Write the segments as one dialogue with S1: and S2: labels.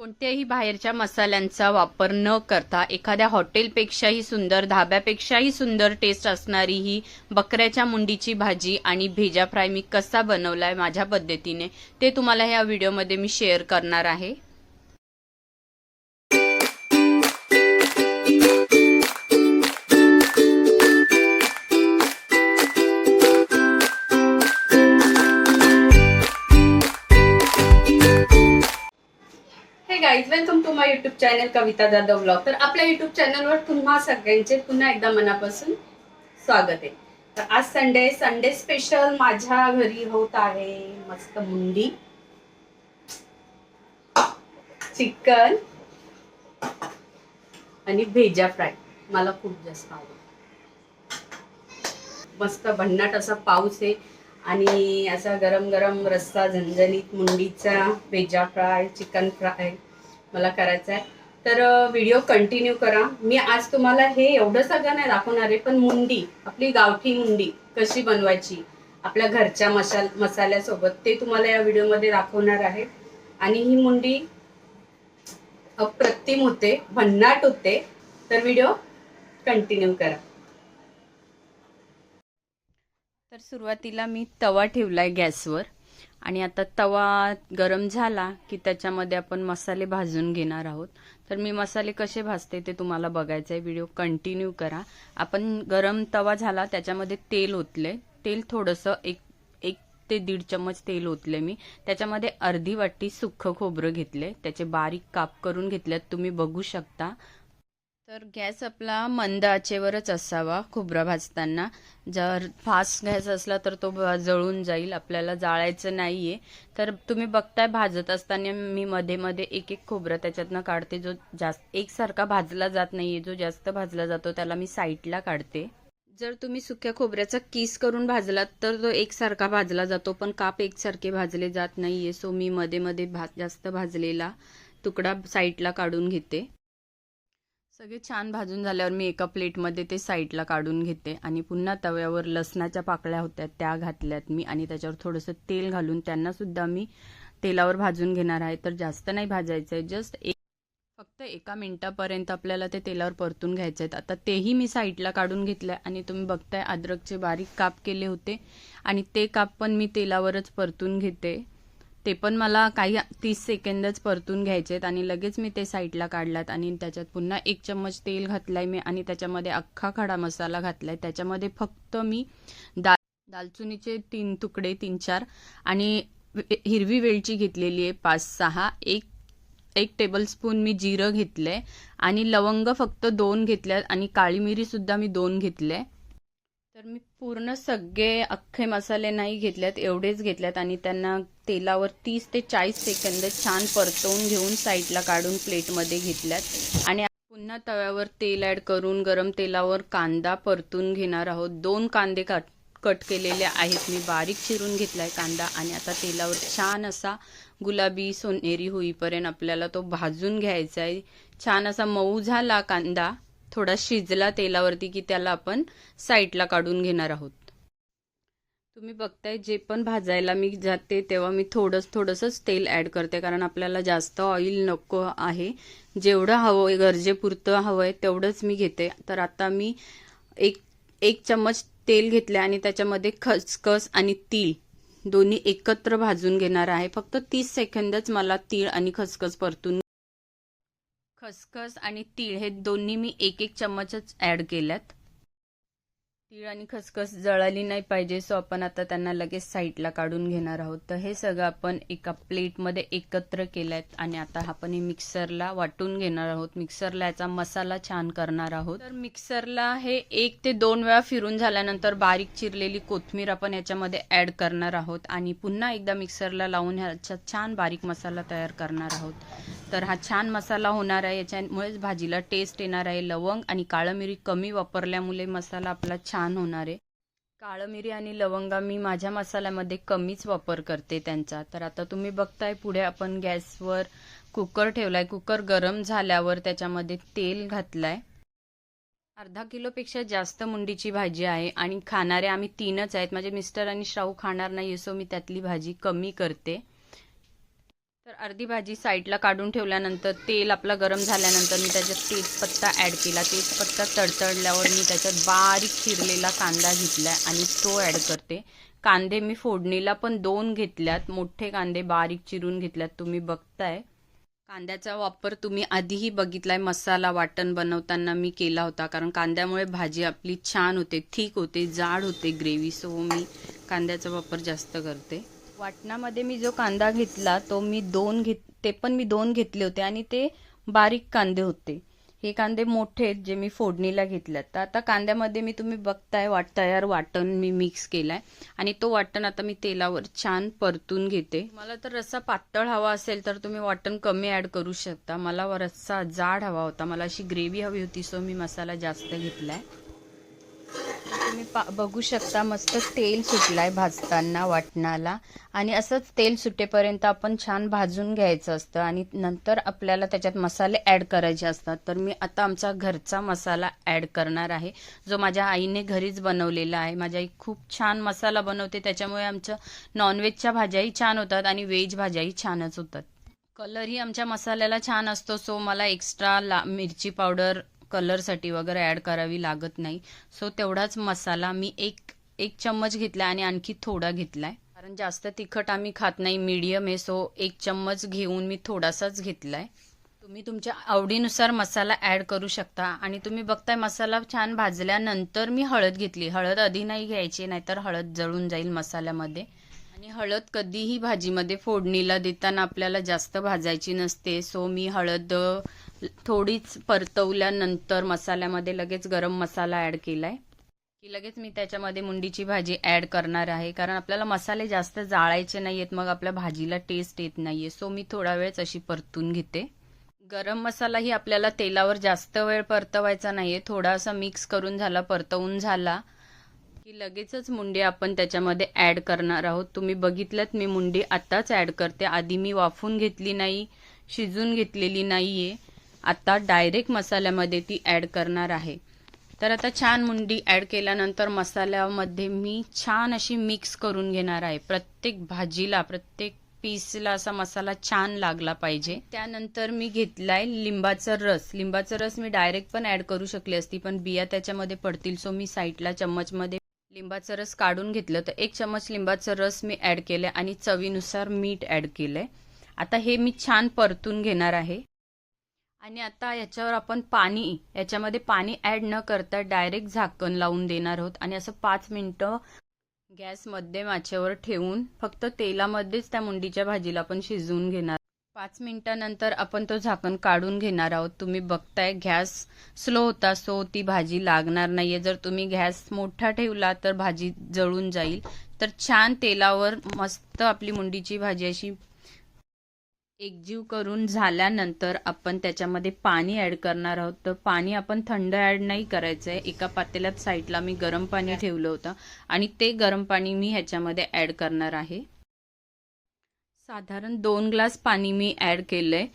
S1: कोणत्याही बाहेरच्या मसाल्यांचा वापर न करता एखाद्या हॉटेलपेक्षाही सुंदर धाब्यापेक्षाही सुंदर टेस्ट असणारी ही बकऱ्याच्या मुंडीची भाजी आणि भेजा फ्राय मी कसा बनवलाय माझ्या पद्धतीने ते तुम्हाला ह्या व्हिडिओमध्ये मी शेअर करणार आहे. Guys welcome to my YouTube channel Kavita Jadhav vlog तर आपल्या युट्यूब चॅनलवर तुम्हा सगळ्यांचे पुन्हा एकदा मनापासून स्वागत आहे. तर आज संडे संडे स्पेशल माझ्या घरी होत आहे मस्त मुंडी चिकन आणि भेजा फ्राय. मला खूप जास्त आवडतं. मस्त भन्नाट असा पाऊस आहे आणि असा गरम गरम रस्सा झणझणीत मुंडीचा भेजा फ्राय चिकन फ्राय. मला करायचं आहे तर व्हिडिओ कंटिन्यू करा. मी आज तुम्हाला हे एवढं सगळं नाही दाखवणार आहे पण मुंडी आपली गावठी मुंडी कशी बनवायची आपल्या घरच्या मसाल मसाल्यासोबत ते तुम्हाला या व्हिडिओमध्ये दाखवणार आहे. आणि ही मुंडी अप्रतिम होते भन्नाट होते. तर व्हिडिओ कंटिन्यू करा. तर सुरुवातीला मी तवा ठेवलाय गॅसवर. आणि आता तवा गरम झाला की त्याच्यामध्ये आपण मसाले भाजून घेणार आहोत. तर मी मसाले कसे भाजते ते तुम्हाला बघायचं आहे व्हिडिओ कंटिन्यू करा. आपण गरम तवा झाला त्याच्यामध्ये तेल ओतले. तेल थोडंसं एक एक ते दीड चम्मच तेल ओतले मी. त्याच्यामध्ये अर्धी वाटी सुख्खं खोबरं घेतले. त्याचे बारीक काप करून घेतल्यात. तुम्ही बघू शकता. तर गॅस आपला मंद आचेवरच असावा खोबरा भाजताना. जर फास्ट गॅस असला तर तो जळून जाईल आपल्याला जाळायचं नाही आहे तर तुम्ही बघताय भाजत असताना मी मध्ये मध्ये एक एक खोबरं त्याच्यातनं काढते जो जास्त एकसारखा भाजला जात नाहीये जो जास्त भाजला जातो त्याला मी साईडला काढते. जर तुम्ही सुक्या खोबऱ्याचा किस करून भाजलात तर तो एकसारखा भाजला जातो पण काप एकसारखे भाजले जात नाहीये. सो मी मध्ये मध्ये भा जास्त भाजलेला तुकडा साईडला काढून घेते. सगळे छान भाजून झाल्यावर मी एका प्लेटमध्ये ते साईडला काढून घेते आणि पुन्हा तव्यावर लसणाच्या पाकळ्या होत्या त्या घातल्यात मी आणि त्याच्यावर थोडंसं तेल घालून त्यांना सुद्धा मी तेलावर भाजून घेणार आहे. तर जास्त नाही भाजायचं आहे जस्ट एक फक्त एका मिनिटापर्यंत आपल्याला ते तेलावर परतून घ्यायचे आहेत. आता तेही मी साईडला काढून घेतलंय आणि तुम्ही बघताय अद्रकचे बारीक काप केले होते आणि ते काप पण मी तेलावरच परतून घेते. ते पण मला काही तीस सेकंदच परतून घ्यायचे आहेत आणि लगेच मी ते साईडला काढलात आणि त्याच्यात पुन्हा एक चम्मच तेल घातलाय मी आणि त्याच्यामध्ये अख्खा खडा मसाला घातलाय. त्याच्यामध्ये फक्त मी दाल दालचिनीचे तीन तुकडे तीन चार आणि हिरवी वेलची घेतलेली आहे पाच सहा एक एक टेबलस्पून मी जिरं घेतलंय आणि लवंग फक्त दोन घेतल्यात आणि काळी मिरीसुद्धा मी दोन घेतले तर मी पूर्ण सगळे अख्खे मसाले नाही घेतल्यात एवढेच घेतल्यात आणि त्यांना तेलावर तीस ते चाळीस सेकंद छान परतवून घेऊन साईडला काढून प्लेटमध्ये घेतल्यात. आणि पुन्हा तव्यावर तेल ॲड करून गरम तेलावर कांदा परतून घेणार आहोत. दोन कांदे कट कट केलेले आहेत. मी बारीक चिरून घेतला आहे कांदा आणि आता तेलावर छान असा गुलाबी सोनेरी होईपर्यंत आपल्याला तो भाजून घ्यायचा आहे छान असा मऊ झाला कांदा. थोडा शिजला तेलावरती की त्याला आपण साईडला काढून घेणार आहोत. तुम्ही बघताय जे पण भाजायला मी जाते तेव्हा मी थोडंस थोडंसंच तेल ॲड करते कारण आपल्याला जास्त ऑइल नको आहे. जेवढं हवं गरजेपुरतं हवं आहे तेवढंच मी घेते. तर आता मी एक एक चम्मच तेल घेतले आणि त्याच्यामध्ये खसखस आणि तीळ दोन्ही एकत्र भाजून घेणार आहे. फक्त तीस सेकंदच मला तीळ आणि खसखस परतून खसखस आणि तीळ हे दोन्ही मी एक एक चम्मचच ऍड केल्यात. तीळ आणि खसखस जळाली नाही पाहिजे सो आपण आता त्यांना लगेच साईडला काढून घेणार आहोत. तर हे सगळं आपण एका प्लेटमध्ये एकत्र केलंय आणि आता आपण हे मिक्सरला वाटून घेणार आहोत. मिक्सरला याचा मसाला छान करणार आहोत. तर मिक्सरला हे एक ते दोन वेळा फिरून झाल्यानंतर बारीक चिरलेली कोथमीर आपण याच्यामध्ये ऍड करणार आहोत. आणि पुन्हा एकदा मिक्सरला लावून ह्याचा छान बारीक मसाला तयार करणार आहोत. तर हा छान मसाला होणार आहे. याच्यामुळेच भाजीला टेस्ट येणार आहे. लवंग आणि काळं मिरी कमी वापरल्यामुळे मसाला आपला छान होणार आहे. काळं मिरी आणि लवंगा मी माझ्या मसाल्यामध्ये कमीच वापर करते त्यांचा. तर आता तुम्ही बघताय पुढे आपण गॅसवर कुकर ठेवलाय. कुकर गरम झाल्यावर त्याच्यामध्ये तेल घातलाय. अर्धा किलोपेक्षा जास्त मुंडीची भाजी आहे आणि खाणारे आम्ही तीनच आहेत. माझे मिस्टर आणि श्राऊ खाणार नाही सो मी त्यातली भाजी कमी करते. तर अर्धी भाजी साईडला काढून ठेवल्यानंतर तेल आपलं गरम झाल्यानंतर मी त्याच्यात तेजपत्ता ॲड केला. तेजपत्ता तडतडल्यावर मी त्याच्यात बारीक चिरलेला कांदा घेतला आणि तो ॲड करते. कांदे मी फोडणीला पण दोन घेतल्यात. मोठे कांदे बारीक चिरून घेतल्यात. तुम्ही बघताय. कांद्याचा वापर तुम्ही आधीही बघितलाय. मसाला वाटण बनवताना मी केला होता. कारण कांद्यामुळे भाजी आपली छान होते ठीक होते जाड होते ग्रेव्ही सो मी कांद्याचा वापर जास्त करते. वाटणामध्ये मी जो कांदा घेतला तो मी दोन घेत ते पण मी दोन घेतले होते आणि ते बारीक कांदे होते. हे कांदे मोठे आहेत जे मी फोडणीला घेतल्यात. तर आता कांद्यामध्ये मी तुम्ही बघताय वाट तयार वाटण मी मिक्स केलाय. आणि तो वाटण आता मी तेलावर छान परतून घेते. मला तर रस्सा पातळ हवा असेल तर तुम्ही वाटण कमी ॲड करू शकता. मला रस्सा जाड हवा होता. मला अशी ग्रेव्ही हवी होती सो मी मसाला जास्त घेतलाय. तुम्ही पा बघू शकता मस्त तेल सुटलाय भाजताना वाटणाला. आणि असंच तेल सुटेपर्यंत आपण छान भाजून घ्यायचं असतं. आणि नंतर आपल्याला त्याच्यात मसाले ॲड करायचे असतात. तर मी आता आमचा घरचा मसाला ॲड करणार आहे. जो माझ्या आईने घरीच बनवलेला आहे. माझी आई खूप छान मसाला बनवते. त्याच्यामुळे आमच्या नॉनव्हेजच्या भाज्याही छान होतात आणि व्हेज भाज्याही छानच होतात. कलरही आमच्या मसाल्याला छान असतो. सो मला एक्स्ट्रा ला मिरची पावडर कलरसाठी वगैरे ॲड करावी लागत नाही. सो तेवढाच मसाला मी एक एक चम्मच घेतला आणि आणखी थोडा घेतलाय. कारण जास्त तिखट आम्ही खात नाही मीडियम आहे सो एक चम्मच घेऊन मी थोडासाच घेतलाय. तुम्ही तुमच्या आवडीनुसार मसाला ॲड करू शकता. आणि तुम्ही बघताय मसाला छान भाजल्यानंतर मी हळद घेतली. हळद आधी नाही घ्यायची नाहीतर हळद जळून जाईल मसाल्यामध्ये. आणि हळद कधीही भाजीमध्ये फोडणीला देताना आपल्याला जास्त भाजायची नसते. सो मी हळद थोडीच परतवल्यानंतर मसाल्यामध्ये लगेच गरम मसाला ॲड केलाय. की लगेच मी त्याच्यामध्ये मुंडीची भाजी ॲड करणार आहे. कारण आपल्याला मसाले जास्त जाळायचे नाही आहेत मग आपल्या भाजीला टेस्ट येत नाही आहे सो मी थोडा वेळच अशी परतून घेते. गरम मसालाही आपल्याला तेलावर जास्त वेळ परतवायचा नाही आहे थोडासा मिक्स करून झाला परतवून झाला की लगेचच मुंडी आपण त्याच्यामध्ये ॲड करणार आहोत. तुम्ही बघितलं मी मुंडी आत्ताच ॲड करते. आधी मी वाफून घेतली नाही शिजून घेतलेली नाही आहे आता डायरेक्ट मसाल्यामध्ये ती ॲड करणार आहे. तर आता छान मुंडी ॲड केल्यानंतर मसाल्यामध्ये मी छान अशी मिक्स करून घेणार आहे. प्रत्येक भाजीला प्रत्येक पीसला असा मसाला छान लागला पाहिजे. त्यानंतर मी घेतलाय लिंबाचा रस. लिंबाचा रस मी डायरेक्ट पण ॲड करू शकली असती पण बिया त्याच्यामध्ये पडतील सो मी साईडला चम्मचमध्ये लिंबाचा रस काढून घेतलं. तर एक चम्मच लिंबाचा रस मी ॲड केलं आणि चवीनुसार मीठ ॲड केलंय. आता हे मी छान परतून घेणार आहे. आणि आता याच्यावर आपण पाणी याच्यामध्ये पाणी ॲड न करता डायरेक्ट झाकण लावून देणार आहोत. आणि असं पाच मिनटं गॅस मध्यम आचेवर ठेवून फक्त तेलामध्येच त्या मुंडीच्या भाजीला आपण शिजवून घेणार. पाच मिनिटानंतर आपण तो झाकण काढून घेणार आहोत. तुम्ही बघताय गॅस स्लो होता सो ती भाजी लागणार नाहीये. जर तुम्ही गॅस मोठा ठेवला तर भाजी जळून जाईल. तर छान तेलावर मस्त आपली मुंडीची भाजी अशी एकजीव करून झाल्यानंतर आपण त्याच्यामध्ये पाणी ॲड करणार आहोत. तर पाणी आपण थंड ॲड नाही करायचं आहे एका पातेल्यात साईडला मी गरम पाणी ठेवलं होतं आणि ते गरम पाणी मी ह्याच्यामध्ये ॲड करणार आहे. साधारण दोन ग्लास पाणी मी ॲड केलंय.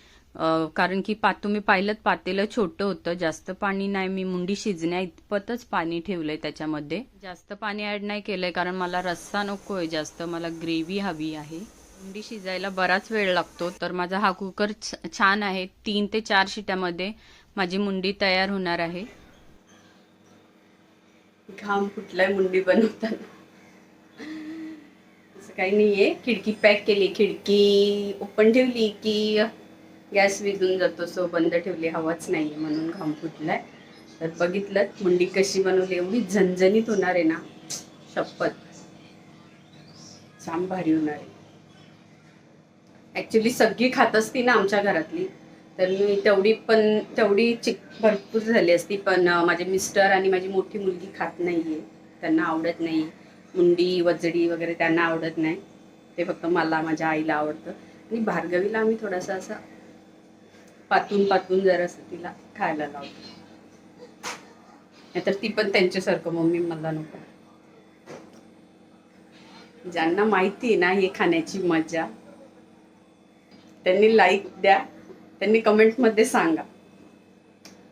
S1: कारण की पा तुम्ही पाहिलं पातेलं छोटं होतं. जास्त पाणी नाही. मी मुंडी शिजण्या इतपतच पाणी ठेवलंय त्याच्यामध्ये. जास्त पाणी ॲड नाही केलंय कारण मला रस्सा नकोय. जास्त मला ग्रेव्ही हवी आहे. मुंडी शिजायला बराच वेळ लागतो तर माझा हा कुकर छान आहे. तीन ते चार शिट्यामध्ये माझी मुंडी तयार होणार आहे. घाम फुटलाय मुंडी बनवताना. असं काही नाहीये. खिडकी पॅक केली खिडकी ओपन ठेवली की गॅस विजून जातो. सो बंद ठेवली हवाच नाहीये म्हणून घाम फुटलाय. तर बघितलं मुंडी कशी बनवली एवढी झणझणीत होणार आहे ना. शपथ. जाम भारी होणार आहे. ॲक्च्युली सगळी खात असती ना आमच्या घरातली. तर मी तेवढी पण तेवढी चिक भरपूर झाली असती. पण माझे मिस्टर आणि माझी मोठी मुलगी खात नाही आहे त्यांना आवडत नाही. मुंडी वजडी वगैरे त्यांना आवडत नाही. ते फक्त मला माझ्या आईला आवडतं. आणि भार्गवीला आम्ही थोडासा असा पातून पातून जरासं तिला खायला लावतो. नाहीतर ती पण त्यांच्यासारखं मम्मी मला नको. ज्यांना माहिती आहे ना हे खाण्याची मजा त्यांनी लाईक द्या. त्यांनी कमेंटमध्ये सांगा.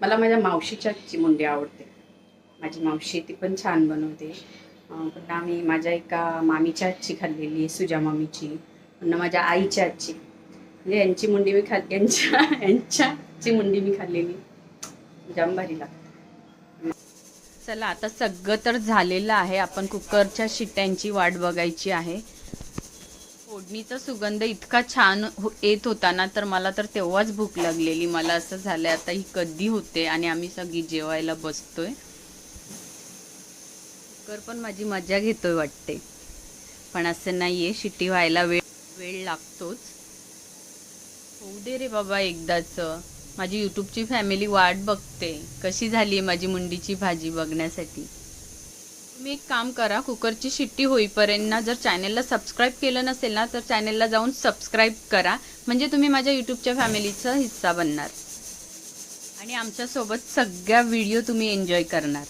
S1: मला माझ्या मावशीच्या आजची मुंडी आवडते. माझी मावशी ती पण छान बनवते. पुन्हा आम्ही माझ्या एका मामीच्या आजची खाल्लेली आहे सुजा मामीची. पुन्हा माझ्या आईच्या आजची. म्हणजे यांची मुंडी मी खा यांच्या यांच्याची मुंडी मी खाल्लेली. जाम भारी लागते. चला आता सगळं तर झालेलं आहे. आपण कुकरच्या शिट्यांची वाट बघायची आहे. फोडणीचा सुगंध इतका छान हो- येत होता ना तर मला तर तेव्हाच भूक लागलेली. मला असं झालंय आता ही कधी होते आणि आम्ही सगळी जेवायला बसतोय. कुकर पण माझी मजा घेतोय वाटते. पण असं नाहीये शिट्टी व्हायला वेळ वेळ लागतोच. होऊ दे रे बाबा एकदाच. माझी यूट्यूबची फॅमिली वाट बघते. कशी झाली माझी मुंडीची भाजी बघण्यासाठी? तुम्ही एक काम करा कुकरची शिट्टी होईपर्यंत ना जर चॅनेलला सबस्क्राईब केलं नसेल ना तर चॅनेलला जाऊन सबस्क्राईब करा. म्हणजे तुम्ही माझ्या यूट्यूबच्या फॅमिलीचा हिस्सा बनणार. आणि आमच्यासोबत सगळ्या व्हिडिओ तुम्ही एन्जॉय करणार.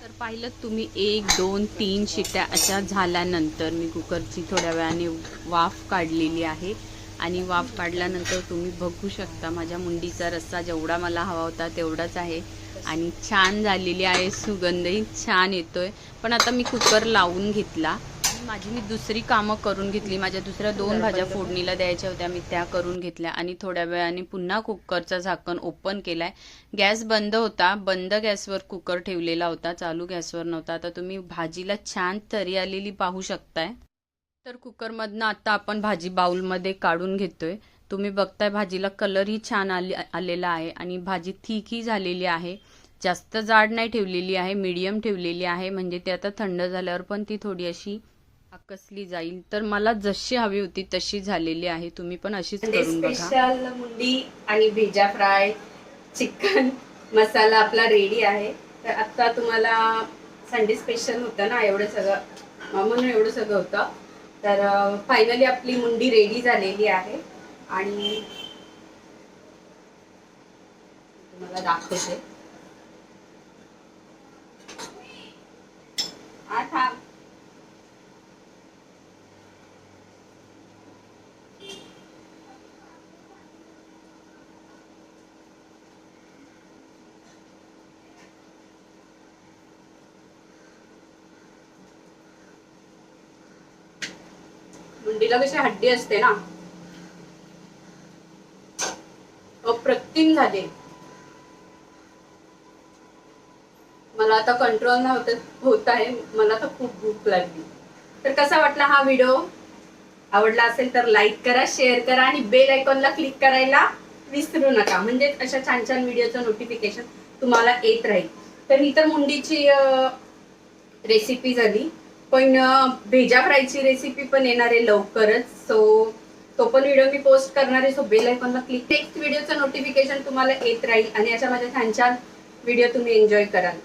S1: तर पाहिलं तुम्ही एक दोन तीन शिट्या अशा झाल्यानंतर मी कुकरची थोड्या वेळाने वाफ काढलेली आहे. आणि वाफ काढल्यानंतर तुम्ही बघू शकता माझ्या मुंडीचा रस्सा जेवढा मला हवा होता तेवढाच आहे. आणि छान झालेली आहे सुगंधही छान येतोय. पण आता मी कुकर लावून घेतला. माझी मी दुसरी कामं करून घेतली. माझ्या दुसऱ्या दोन भाज्या फोडणीला द्यायच्या होत्या. मी त्या करून घेतल्या आणि थोड्या वेळाने पुन्हा कुकरचं झाकण ओपन केलाय. गॅस बंद होता. बंद गॅसवर कुकर ठेवलेला होता. चालू गॅसवर नव्हता. आता तुम्ही भाजीला छान तरी आलेली पाहू शकताय. तर कुकरमधनं आता आपण भाजी बाउलमध्ये काढून घेतोय. तुम्ही बघताय भाजीला कलरही छान आले आलेला आहे आणि भाजी थिकही झालेली आहे. जास्त जाड नाही ठेवलेली आहे. मीडियम ठेवलेली आहे. म्हणजे ते आता थंड झाल्यावर पण ती थोडी अशी आकसली जाईल? तर मला जशी हवी होती तशी झालेली आहे. तुम्ही पण अशीच करून बघा.
S2: स्पेशल मुंडी आणि भेजा फ्राय चिकन मसाला आपला रेडी आहे. तर आता तुम्हाला संडे स्पेशल होतं ना एवढं सगळं म्हणून एवढं सगळं होतं. तर फायनली आपली मुंडी रेडी झालेली आहे. आणि तुम्हाला दाखवते. हा थांब. मुंडीला कशी हड्डी असते ना? अप्रतिम झाले. मला आता कंट्रोल नाही होत होत आहे. मला तर खूप भूक लागली. तर कसा वाटला हा व्हिडिओ आवडला असेल तर लाईक करा शेअर करा आणि बेल आयकॉनला क्लिक करायला विसरू नका. म्हणजे अशा छान छान व्हिडिओचं नोटिफिकेशन तुम्हाला येत राहील. तर ही तर मुंडीची रेसिपी झाली. पण भेजा फ्रायची रेसिपी पण येणार आहे लवकरच. सो तो पण व्हिडिओ मी पोस्ट करणार आहे. सो बेल आयकॉनला क्लिक नेक्स्ट व्हिडिओचं नोटिफिकेशन तुम्हाला येत राहील आणि अशा माझ्या छान छान व्हिडिओ तुम्ही एन्जॉय कराल.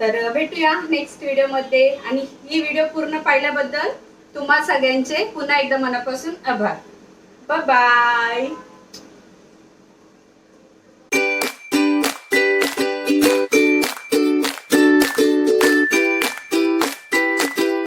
S2: तर भेटूया नेक्स्ट व्हिडिओमध्ये आणि ही व्हिडिओ पूर्ण पाहिल्याबद्दल तुम्हा सगळ्यांचे पुन्हा एकदा मनापासून आभार. बाय